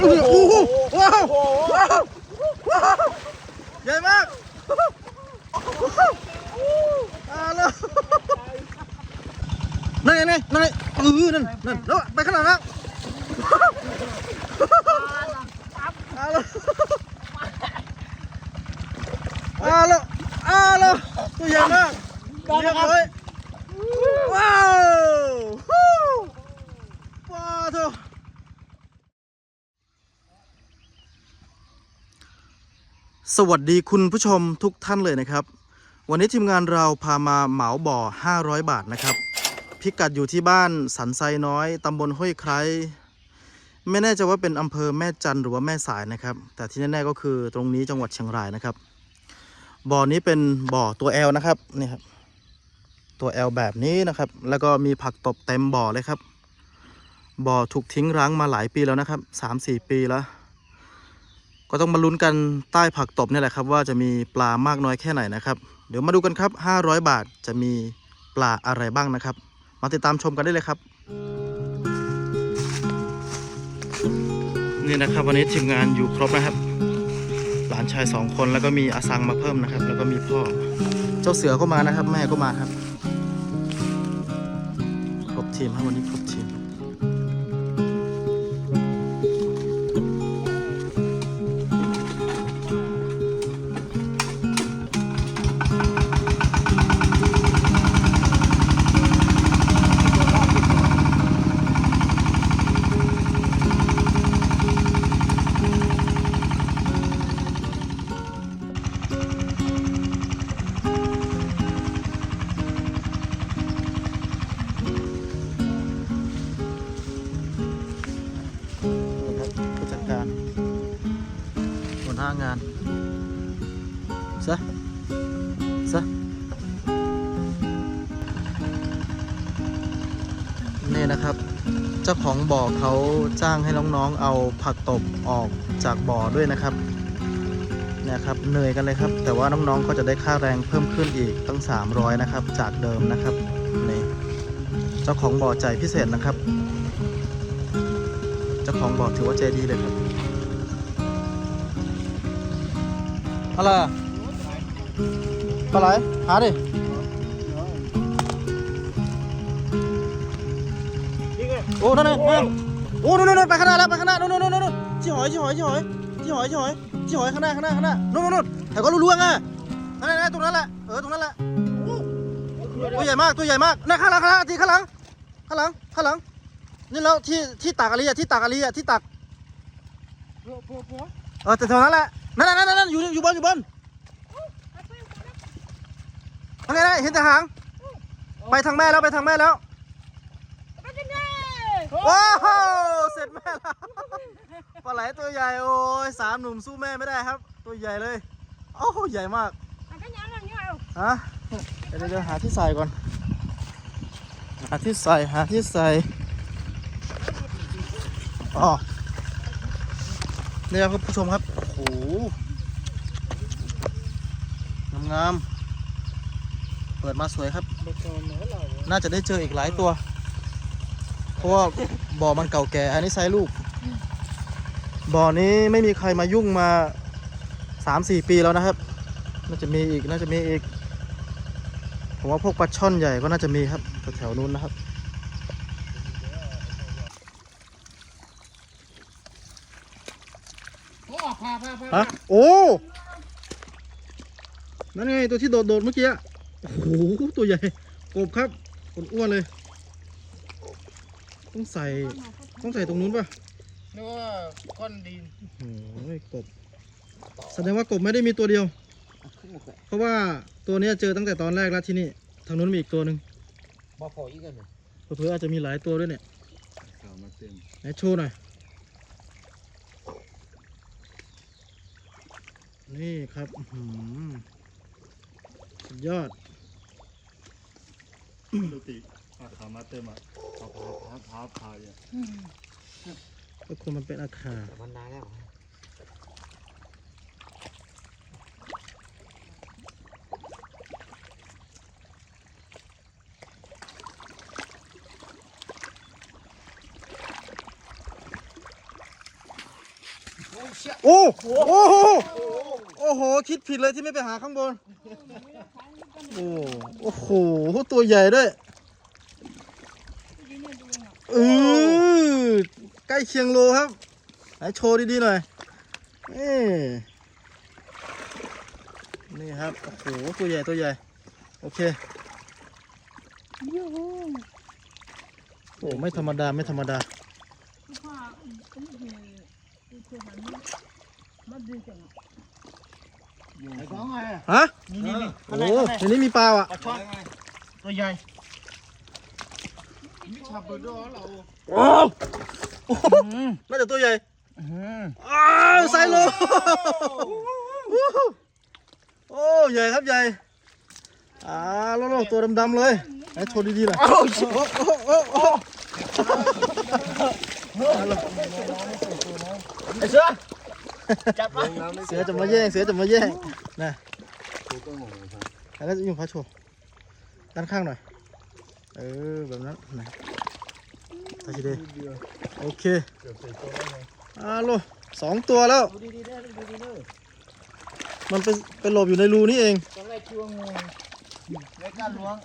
โอ้โหว้าวว้าวว้าวใหญ่มากอาแล้วนั่นไงนั่นไงนั่นไงเออนั่นนั่นแล้วไปขนาดนั้นอาแล้วอาแล้วอาแล้วตัวใหญ่มากเรียบร้อยว้าวว้าวเถอ สวัสดีคุณผู้ชมทุกท่านเลยนะครับ วันนี้ทีมงานเราพามาเหมาบ่อ 500 บาทนะครับ พิกัดอยู่ที่บ้านสันไซน้อยตำบลห้วยไคร้ไม่แน่ใจว่าเป็นอำเภอแม่จันหรือว่าแม่สายนะครับ แต่ที่แน่ๆก็คือตรงนี้จังหวัดเชียงรายนะครับ บ่อนี้เป็นบ่อตัว L นะครับนี่ครับตัว L แบบนี้นะครับ แล้วก็มีผักตบเต็มบ่อเลยครับ บ่อถูกทิ้งร้างมาหลายปีแล้วนะครับ3-4 ปีแล้ว ก็ต้องมาลุ้นกันใต้ผักตบเนี่ยแหละครับ ว่าจะมีปลามากน้อยแค่ไหนนะครับ เดี๋ยวมาดูกันครับ 500 บาทจะมีปลาอะไรบ้างนะครับ มาติดตามชมกันได้เลยครับ นี่นะครับวันนี้ทีมงานอยู่ครบนะครับ หลานชายสองคนแล้วก็มีอาซังมาเพิ่มนะครับ แล้วก็มีพ่อ เจ้าเสือก็มานะครับ แม่ก็มาครับ ครบทีมครับวันนี้ครบ บ่อเขาจ้างให้น้องๆเอาผักตบออกจากบ่อด้วยนะครับเนี่ยครับเหนื่อยกันเลยครับ แต่ว่าน้องๆก็จะได้ค่าแรงเพิ่มขึ้นอีกตั้ง 300 นะครับ จากเดิมนะครับนี่เจ้าของบ่อใจพิเศษนะครับ เจ้าของบ่อถือว่าใจดีเลยครับอะไรอะปลาไหลหาดิ โอ้นั่นน่ะนั่นโอ้นู่นนู่นไปข้างหน้าแล้วไปข้างหน้านู่นนู่นนู่นนู่นจี้หอยจี้หอยจี้หอยจี้หอยจี้หอยจี้หอยข้างหน้าข้างหน้าข้างหน้านู่นนู่นนู่นแต่ก็รู้ๆอะนั่นแหละตรงนั้นแหละเออตรงนั้นแหละตัวใหญ่มากตัวใหญ่มากนั่นข้างหลังข้างหลังทีข้างหลังข้างหลังข้างหลังนี่แล้วที่ที่ตากอะไรอะที่ตากอะไรอะที่ตากเออแต่แถวนั้นแหละนั่นนั่นนั่นนั่นอยู่อยู่บนอยู่บนอะไรนะเห็นแต่หางไปทางแม่แล้วไปทางแม่แล้ว ว้าวเสร็จแม่แล้วปลาไหลตัวใหญ่โอ้ยสามหนุ่มสู้แม่ไม่ได้ครับ ตัวใหญ่เลยโอ้โหใหญ่มากฮะเดี๋ยวเดี๋ยวหาที่ใส่ก่อน หาที่ใส่หาที่ใส่อ๋อเนี่ยครับผู้ชมครับโอ้โหงามๆเปิดมาสวยครับ น่าจะได้เจออีกหลายตัว เพราะว่าบ่อมันเก่าแก่ อันนี้ไซส์ลูก บ่อนี้ไม่มีใครมายุ่งมาสามสี่ปีแล้วนะครับ น่าจะมีอีกน่าจะมีอีก ผมว่าพวกปลาช่อนใหญ่ก็น่าจะมีครับแถวๆนู้นนะครับฮะโอ้นั่นไงตัวที่โดดโดดๆเมื่อกี้อะโอ้โหตัวใหญ่กบครับอ้วนๆเลย ต้องใส่ต้องใส่ตรงนู้นป่ะนึกว่าก้อนดินโอ้ยกบ แสดงว่ากบไม่ได้มีตัวเดียว เพราะว่าตัวเนี้ยเจอตั้งแต่ตอนแรกแล้วที่นี่ ทางนู้นมีอีกตัวหนึ่งบ่พออีกกันเลยเผื่อๆอาจจะมีหลายตัวด้วยเนี่ยข่าวมาเต็มไหนโชว์หน่อย นี่ครับอื้อหือสุดยอด ดูติอา ขามาเต็มอะพาพาพาพาพาอะก็คงมันเป็นอาคามันนานแล้วโอ้โอ้โห โอ้โห คิดผิดเลยที่ไม่ไปหาข้างบน โอ้โอ้โหตัวใหญ่ด้วยเออใกล้เคียงโลครับไหนโชว์ดีๆหน่อยเอ้นี่ครับโอ้โหตัวใหญ่ตัวใหญ่ โอเคโอ้ไม่ธรรมดาไม่ธรรมดาไอ้ของไงฮะนี่นี่นี่โอ้ในนี้มีปลาอะปลาช่อนตัวใหญ่ นี่ชาบูดอเราโอ้น่าจะตัวใหญ่อืมอ้าวไซโลโอ้ใหญ่ครับใหญ่อ่าโลโลตัวดำๆเลยไอ้โชว์ดีๆหน่อยโอ้โอ้โอ้โอ้ไอ้เสือจับมาเสือจะมาแย่งเสือจะมาแย่งนะแล้วก็ยุ่งพระโชว์ด้านข้างหน่อย ออแบบนั้นนะทาชิเดโอเคอ่าโลสองตัวแล้ว ดูดีๆเด้อดูดีๆเด้อมันไปไปหลบอยู่ในรูนี่เองตอนแรกคิดว่างูไม่กล้าล้วง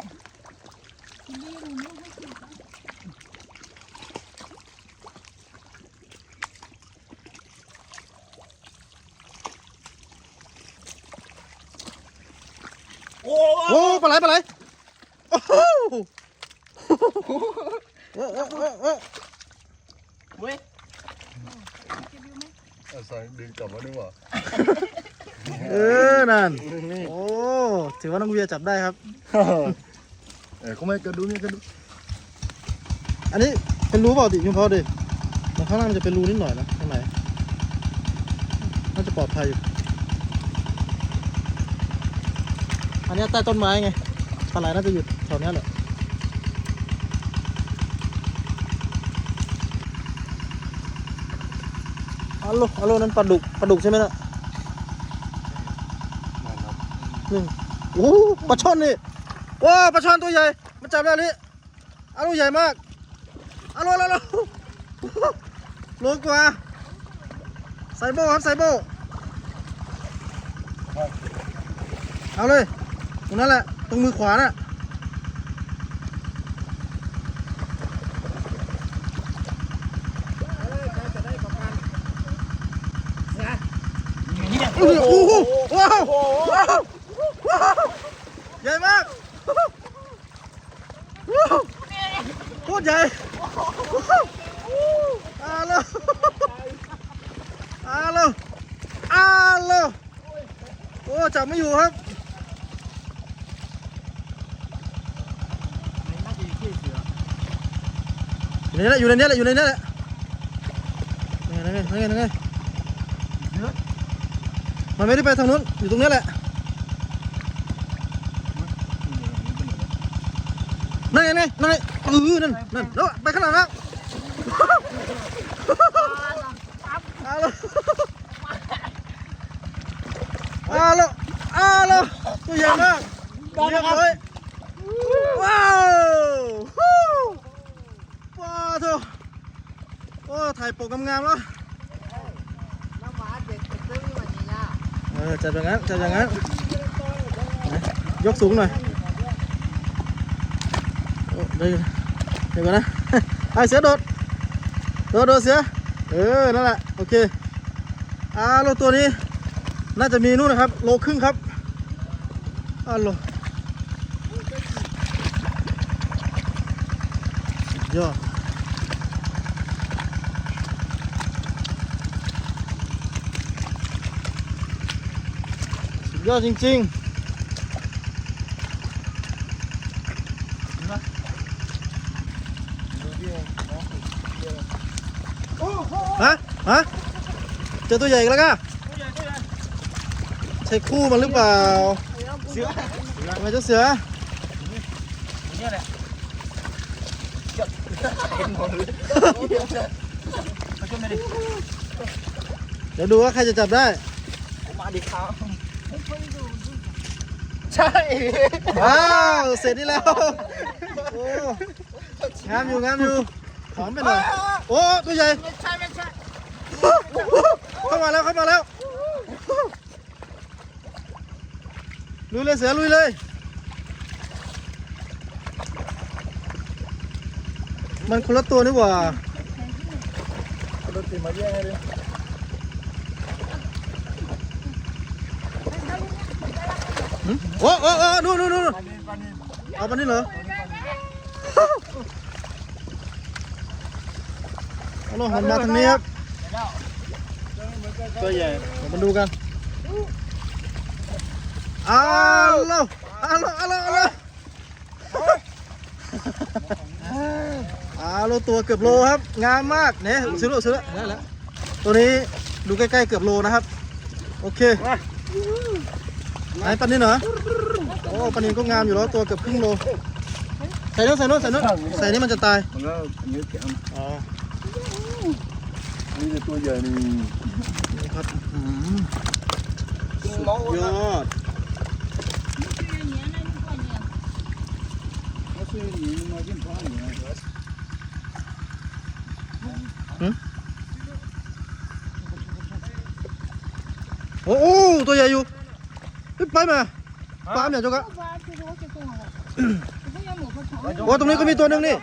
โอ้โอ้ปลาไหลปลาไหลโอ้โห เออเออเออเออเว้ยเอาใส่ดึงกลับมาดีกว่าเออนั่นโอ้ถือว่าน้องเวียจับได้ครับ เอ้ยเขาไม่กระดูนี่กระดูอันนี้เป็นรูเปล่าดิยุงพอดิมันข้างล่างมันจะเป็นรูนิดหน่อยนะข้างในน่าจะปลอดภัยอยู่ อันนี้ใต้ต้นไม้ไงปลาไหลน่าจะอยู่แถวเนี้ยแหละ อัลโหลอัลโหลนั่นปลาดุกปลาดุกใช่ไหมน่ะนี่โอ้โหปลาช่อนนี่ว้าปลาช่อนตัวใหญ่มันจับได้นี่อัลโหลใหญ่มากอัลโหลอัลโหลโลกว่าไซโบครับไซโบเอาเลยตรงนั้นแหละตรงมือขวาน่ะ โอ้โหว้าวว้าวว้าวใหญ่มากโคตรใหญ่อาโลอาโลอาโลโอ้จับไม่อยู่ครับอยู่ในนั้นอยู่ในนี้แหละอยู่ในนี้แหละนี่ไงนี่ไงนี่ไงนี่ไง มันไม่ได้ไปทางนู้น อยู่ตรงนี้แหละ นั่นไงนั่นไงเออนั่นนั่นแล้วไปข้างหลังแล้วอาโลอาโลอาลตัวใหญ่มากเรียบร้อยว้าวว้าวโอ้ถ่ายปกงามๆแล้ว น้ำหวานเด็กจะซื้อวันนี้นะ เออ จัดอย่างนั้นจัดอย่างนั้นยกสูงหน่อยโอ้เดี๋ยวเดี๋ยวก่อนนะไอเสือโดดโดดโดดเสือเออนั่นแหละโอเคอ่าโลตัวนี้น่าจะมีนู่นนะครับ โลครึ่งครับอ่าโลสุดยอด สุด ยอดจริงๆ ฮะ ฮะ เจอตัวใหญ่อีกแล้วก็ใช่คู่มันหรือเปล่า เสือทำไมเจ้าเสือเนี่ยแหละเห็นหมดเลยมาช่วยหน่อยดิเดี๋ยวดูว่าใครจะจับได้ มาดิครับ ใช่ว้าวเสร็จนี่แล้วโอ้งามอยู่งามอยู่ถอนไปหน่อยโอ้ตัวใหญ่ไม่ใช่ไม่ใช่เข้ามามาแล้วเข้ามาแล้วลุยเลยเสือลุยเลยมันคนละตัวนี่หว่ารถติดมาแย่งเลย โอ้โอ้โอ้นู่นนู่นนู่นปานินปานินเอาปานนี้เหรอเอาลงหันมาทางนี้ครับตัวใหญ่เดี๋ยวมาดูกันอ้าวเร็วอ้าวอ้าวอ้าวอ้าวตัวเกือบโลครับ งามมากเนี่ยซื้อแล้วซื้อแล้วได้แล้วตัวนี้ดูใกล้ๆเกือบโลนะครับ โอเค ไหนปันนี้เหรอ โอ้ปันนี้ก็งามอยู่แล้วตัวเกือบครึ่งโล ใส่นู้นใส่นู้นใส่นู้นใส่นี่มันจะตาย มันก็อันนี้แข็งอ๋อ นี่จะตัวใหญ่นี่นี่ครับอืมสุดยอดไม่ใช่หนีมาจิ้มพ้องอย่างเงี้ยโอ้โหตัวใหญ่อยู่เฮ้ย ไปมาปลาเนี่ยเจ้าก็โอ้ตรงนี้ก็มีตัวหนึ่งนี่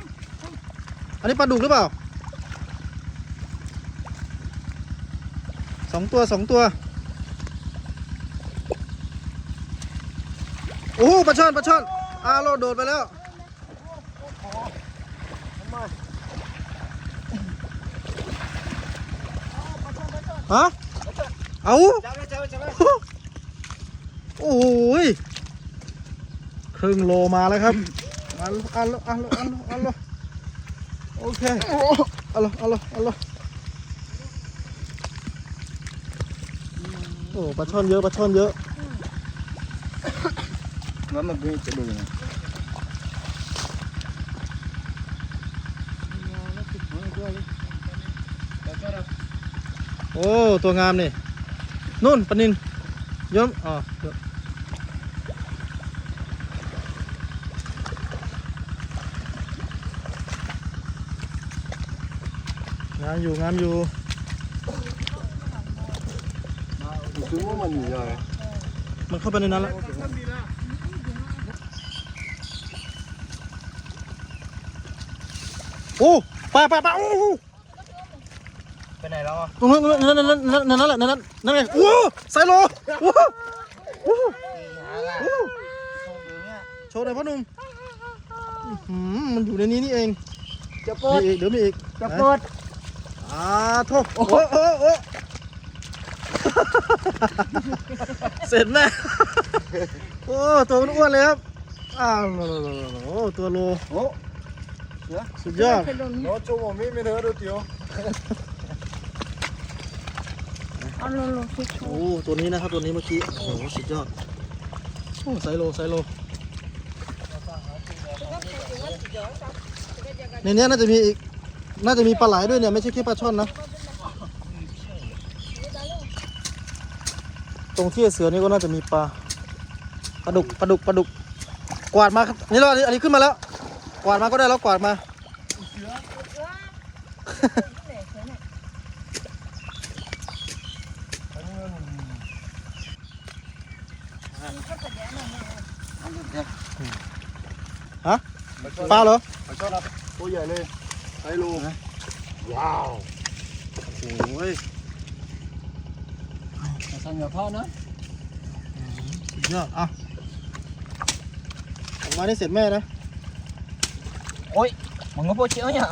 อันนี้ปลาดุกหรือเปล่าสองตัวสองตัว โอ้โหปลาช่อนปลาช่อนอาโลโดดไปแล้วฮะเอา โอ้โหยครึ่งโลมาแล้วครับอัลอัลอัลอัลอัลโอเคอัลอัลอัลโอ้ปลาช่อนเยอะปลาช่อนเยอะแล้วมันเป็นจะดูยังไงโอ้ ตัวงามนี่นู่นปลานินยมอ๋อเดี๋ยวงามอยู่งามอยู่คือว่ามันใหญ่มันเข้าไปในนั้นแล้วโอ้ปลาปลาปลาโอ้โหไปไหนแล้วอะตรงนั้นนั่นนั่นนั่นนั่นนั่นแหละนั่นนั่นนั่นไงโอ้ไซโลโอ้โอ้โอ้โชว์หน่อยพ่อหนุ่มอื้อหือมันอยู่ในนี้นี่เอง จะปมีดอีกเดี๋ยวมีอีก จะปด อ่าโทษโอ้โอ้โอ้โอ้เสร็จแน่โอ้ตัวมันอ้วนเลยครับอ้าวโอ้ตัวโลโอ้สุดยอดโน้ตชั่วโมงไม่ไม่เท่าเดียวโอ้ตัวนี้นะครับตัวนี้เมื่อกี้โอ้โหสุดยอดโอ้ไซโลไซโลในเนี้ยน่าจะมีอีก น่าจะมีปลาไหลด้วยเนี่ยไม่ใช่แค่ปลาช่อนนะ ตรงที่เสือนี่ก็น่าจะมีปลาปลาดุกปลาดุกปลาดุก กวาดมาครับนี่แล้วอันนี้อันนี้ขึ้นมาแล้ว กวาดมาก็ได้แล้วกวาดมาฮะปลาเหรอชอบครับตัวใหญ่เลย ไซโลว้าวโอ้ยสั่งอย่าพลาดนะสุดยอดอะออกมาได้เสร็จแม่นะมันก็พอเชียวเนี่ย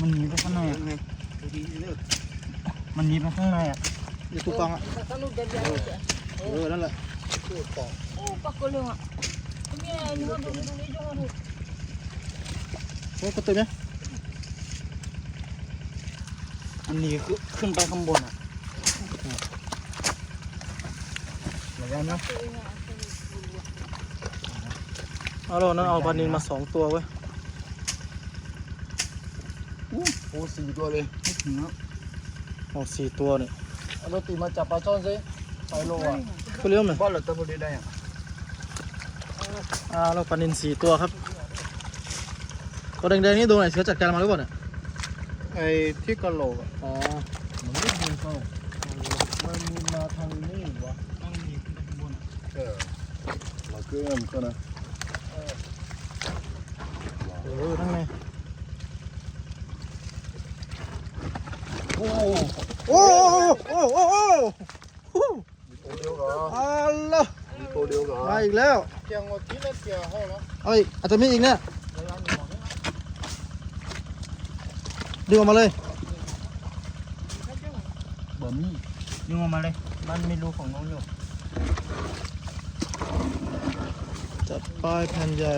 มันหนีไปข้างในอะมันหนีไปข้างในอะอยู่ตุ๊กตังอะเออนั่นแหละโอ้กระตุ้นไหมมันหนี ขึ้นไปข้างบนอะเหมือนกันนะเอาแล้วนะเอาปลานินมาสองตัวเว้ยโอ้สี่ตัวเลยไม่ถึงแล้วเอาสี่ตัวนี่เอารถตีมาจับปลาช่อนสิไซโลอะเขาเลี้ยวหน่อยบอลเหลือตัวพอดีได้อะอ่าเราปลานินสี่ตัวครับตัวแดงๆนี่ดูหน่อยเสือจัดการมาหรือเปล่าเนี่ย ไอ้ที่กะโหลกอะอ๋อมันไม่ยิงเข้ามันมีมาทางนี้วะต้องมีขึ้นไปข้างบนอะเออมาเกินก็นะเออนั่งไงโอ้โอ้โอ้โอ้โอ้โอ้ตัวเดียวเหรออัลละมีตัวเดียวเหรอมาอีกแล้วเกียงว่าที่นั่นเกียงห้องเนาะเอาอีกอาจจะมีอีกเนี่ย ดึงออกมาเลยบะหมี่ดึงออกมาเลย มันไม่รู้ของน้องอยู่ จัดป้ายแผ่นใหญ่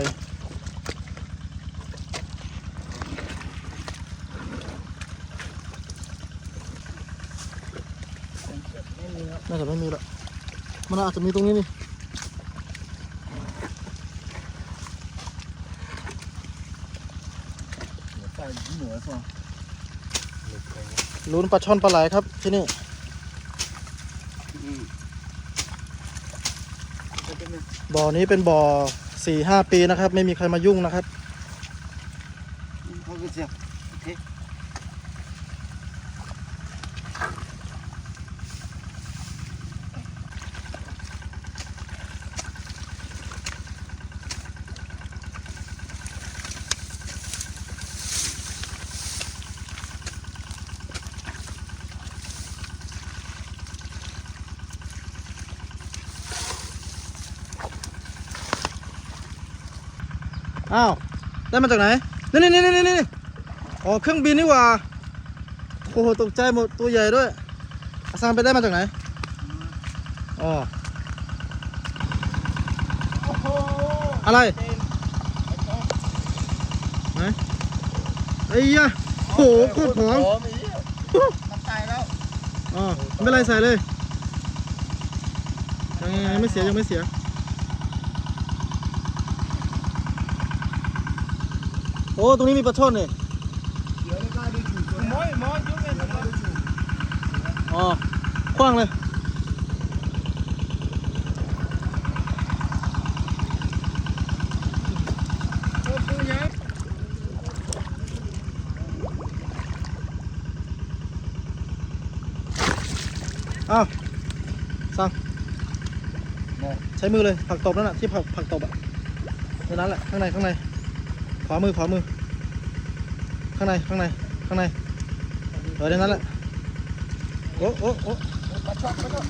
น่าจะไม่มีละมันอาจจะมีตรงนี้นี่ใส่เหนือซะ ลุ้นปลาช่อนปลาไหลครับที่นี่บ่อนี้เป็นบ่อสี่ห้าปีนะครับ ไม่มีใครมายุ่งนะครับ เขาก็จะโอเค อ้าว ได้มาจากไหนนี่นี่นี่นี่นี่อ๋อเครื่องบินนี่หว่าโอ้โหตกใจหมดตัวใหญ่ด้วยอาซานไปได้มาจากไหนอ๋อโอ้โหอะไรไหนไอ้ยะโหโคตรผอมอีมันตายแล้วอ๋อไม่เป็นไรใส่เลยยังยังไม่เสียยังไม่เสีย โอ้ ตรงนี้มีปลาช่อนเดี๋ยวได้ได้ถูกตัวมอยมอยยุ่งเลยอ๋อ คว้างเลยอ้ตัวใหญ่อ้าวสั่งใช้มือเลยผักตบนั่นแหะที่ผักผักตบอะในนั้นแหละข้างในข้างใน ขวามือขวามือ ข้างในข้างในข้างในเออในนั้นแหละโอ้โอ้โอ้ปลาช่อนปลาช่อน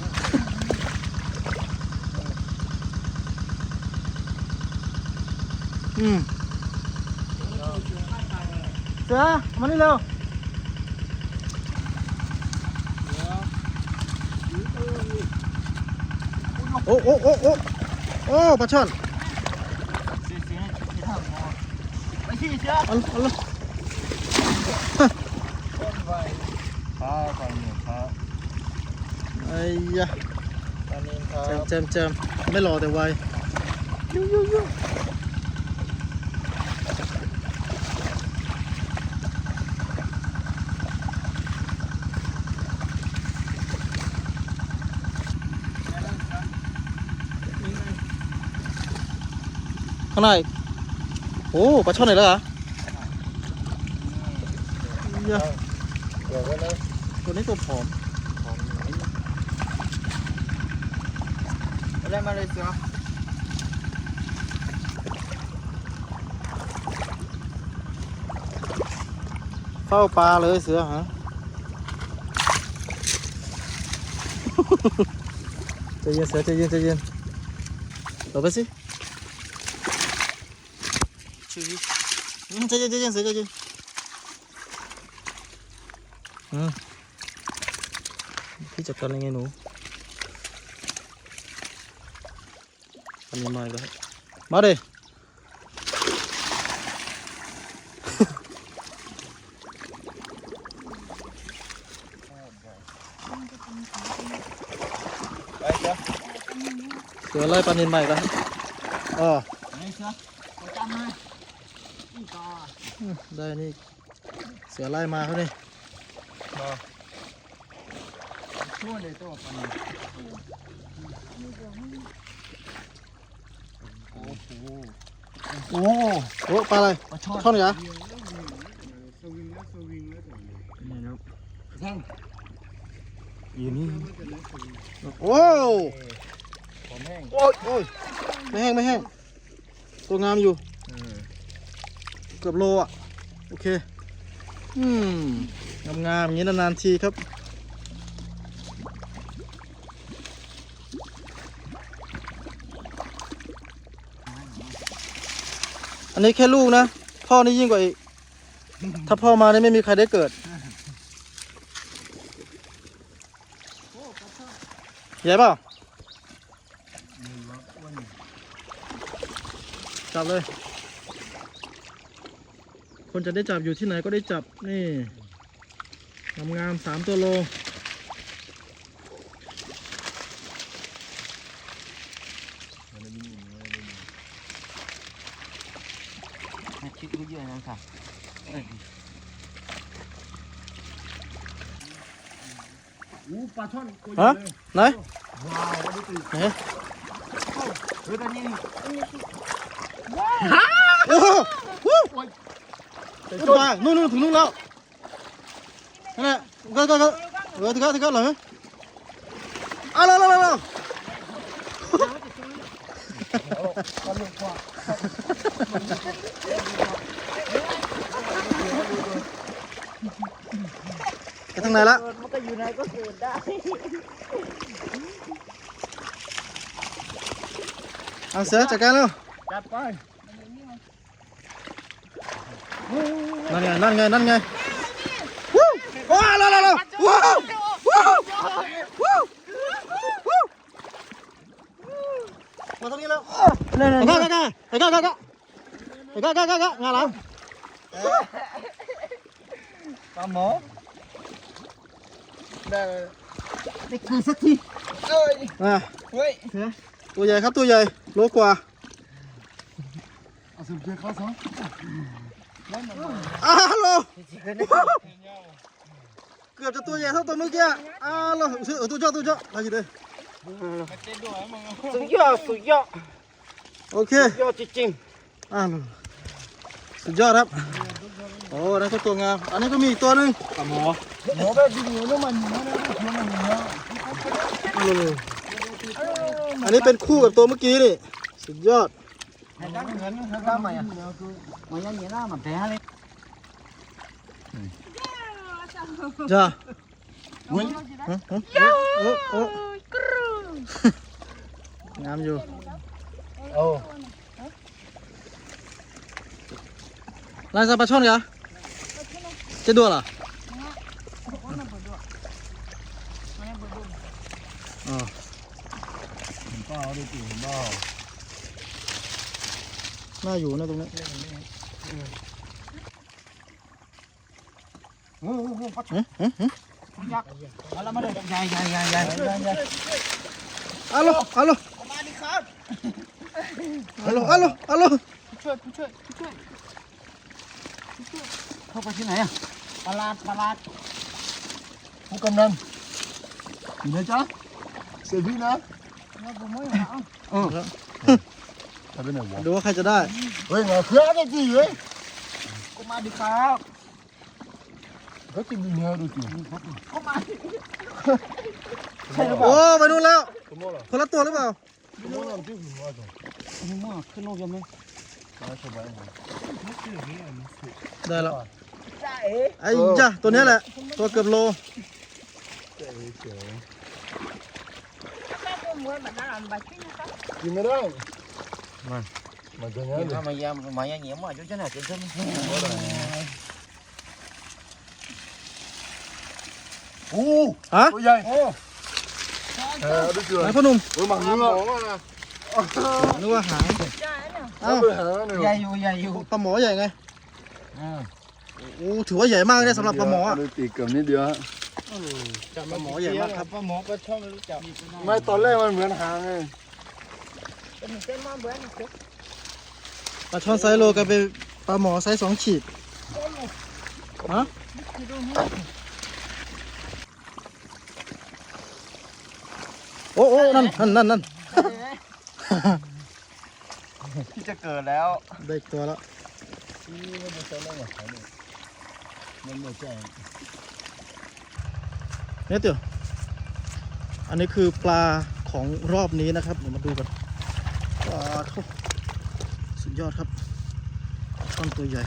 อืมเสือมานี่เร็วโอ้โอ้โอ้โอ้โอ้ปลาช่อน เสียเสียเสียทางมอ ไปที่เสียเอาเอาเล โอ้ปลาช่อนไหนแล้วเหรอเยอะเดี๋ยวไว้นะตัวนี้ตัวผอมอะไรมาเลยเสียเฝ้าปลาเลยเสือฮะใจเย็นเสือใจเย็นใจเย็นหลบไปสิชิว อืมใจเย็นใจเย็นเสือใจเย็นอืมพี่จัดการยังไงห ได้นี่เสือไล่มาเขานี่ช่วยเลยตัวปันโอ้โหโอ้โหปลาอะไรปลาช่อนช่อนเหรอสวิงแล้วสวิงแล้วแต่นี่นะทั้งอยู่นี่โอ้วหอมแห้งโอ้ยโอ้ยไม่แห้งไม่แห้งตัวงามอยู่ เกือบโลอะ โอเค อืมงามงามๆอย่างนี้นานๆทีครับ อันนี้แค่ลูกนะ พ่อนี่ยิ่งกว่าอีก ถ้าพ่อมานี่ไม่มีใครได้เกิดใหญ่เปล่าจับเลย คนจะได้จับอยู่ที่ไหนก็ได้จับนี่งามงามๆสามตัวโลชิดเยอะๆนะครับอู้ปลาช่อนตัวฮะไหนว้าวดูสิไหนเฮ้ยตอนนี้โอ้โหวู้ ตัวมานู่นนู่นถึงนู่นแล้วนั่นแหละก็ก็ก็เออถึงก็ นละมันก็อยู่ไหนก็เกิดได้เอาเสือจัดการเร็วจัดไปนั่นไงนั่นไงนั่นไงวู้ว้าวเร็วเร็วเร็วว้าวว้าวว้าวว้าวมาตรงนี้แล้วนั่นไอ้ก้าก้าไอ้ก้าก้าก้าไอ้ก้าก้าก้าก้างาหลังปลาหมอได้ได้คืนสักทีเอ้ยอะเฮ้ยตัวใหญ่ครับตัวใหญ่โลกว่าเอาสุ่มเชือกเข้าซะ อ้าวฮัลโหลจริงๆนะเกือบจะตัวใหญ่เท่าตัวเมื่อกี้อ้าวฮัลโหลเสือตัวเจ้าตัวเจ้ามาสิเด้สุดยอดสุดยอดโอเคสุดยอดจริงอ้าวสุดยอดครับโอ้นั่นก็ตัวงามอันนี้ก็มีอีกตัวหนึงปลาหมอๆหมอแบบดีๆแล้วมันอยู่นะมันอยู่นะอันนี้เป็นคู่กับตัวเมื่อกี้นี่สุดยอด ให้ดังเหมือนให้ดังมาอะมันยังเหนียวหน้ามันแพ้เลย จ้า เว้ย ฮะฮะโอ้โอ้งามอยู่ โอ้ ลายซาปลาช่อนกะเจะดูเหรออ๋อ ป้าเอาดูสิป้า น่าอยู่นะตรงนี้โอ้โหเอ๊ะเอ๊ะเอ๊ะยักษ์มาล้วมาเลยใหญ่ใหญ่ใหญ่ใหญ่ใหญ่ฮัลโหลฮัลโหลมาดิครับฮัลโหลฮัลโหลฮัลโหลช่วยช่วยช่วยเข้าไปที่ไหนอะปลาดปลาดผู้กำนันอยู่ไหนจ๊ะเสียพี่นะเราผมไม่เอา ทำเป็นไหนวะดูว่าใครจะได้ เฮ้ยมาเคลื่อนได้จีเว้ยก็มาดิครับเขากินดีเนื้อดูสิก็มาโอ้ไปนู่นแล้วขโมยเหรอคนละตัวหรือเปล่าขโมยเหรอที่หัวจ้ะขึ้นมาขึ้นลงยังไงมาสบายมั้ยได้แล้วใช่ไอ้จ้ะตัวเนี้ยแหละ ตัวเกือบโลเจ๋ยเจ๋ย Các cô muốn bạn đang làm bạch chứ nhá các กินไม่ได้ มามาจะงั้นเลยทำไมยังมายังเหนียวมาจุดจะไหนจุดจะไม่โอ้ฮะตัวใหญ่โอ้เออดูสิไหนพ่อหนุ่มโอ้ยหมักเนื้อนึกว่าหาง Trời ơi nào เอ้าเอาไปหาหน่อยใหญ่อยู่ใหญ่อยู่ปลาหมอใหญ่ไงโอ้ถือว่าใหญ่มากเลยสำหรับปลาหมออะดูตีเกือบนิดเดียวฮะปลาหมอใหญ่มากครับปลาหมอปลาช่อนไม่รู้จักไม่ตอนแรกมันเหมือนหาง ไง Mình sẽ mong bữa ăn chút ปลาช่อนไซส์โลกลายเป็นปลาหมอไซส์สองขีดฮะโอ้โอ้นั่นนั่นนั่นนั่นที่จะเกิดแล้วได้อีกตัวแล้วมันไม่ใช่เนี่ยเตี๋ยวอันนี้คือปลาของรอบนี้นะครับเดี๋ยวมาดูกัน ปลาทุสุดยอดครับช่อนตัวใหญ่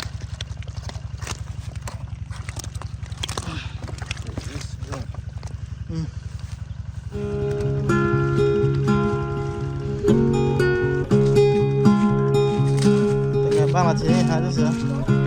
อืมเป็นไงบ้างล่ะทีนี้ฮะเจ้าเสือ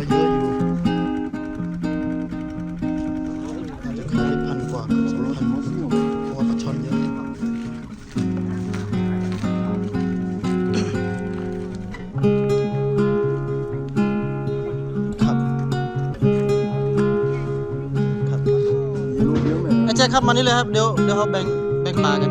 ว่าเยอะอยู่อาจจะขายได้พันกว่าเกือบสองพันเพราะว่าปลาช่อนเยอะครับครับเยอะเยอะแม่ไอ้แจ็คครับมานี่เลยครับ เดี๋ยวเดี๋ยวเขาแบ่งแบ่งปลากัน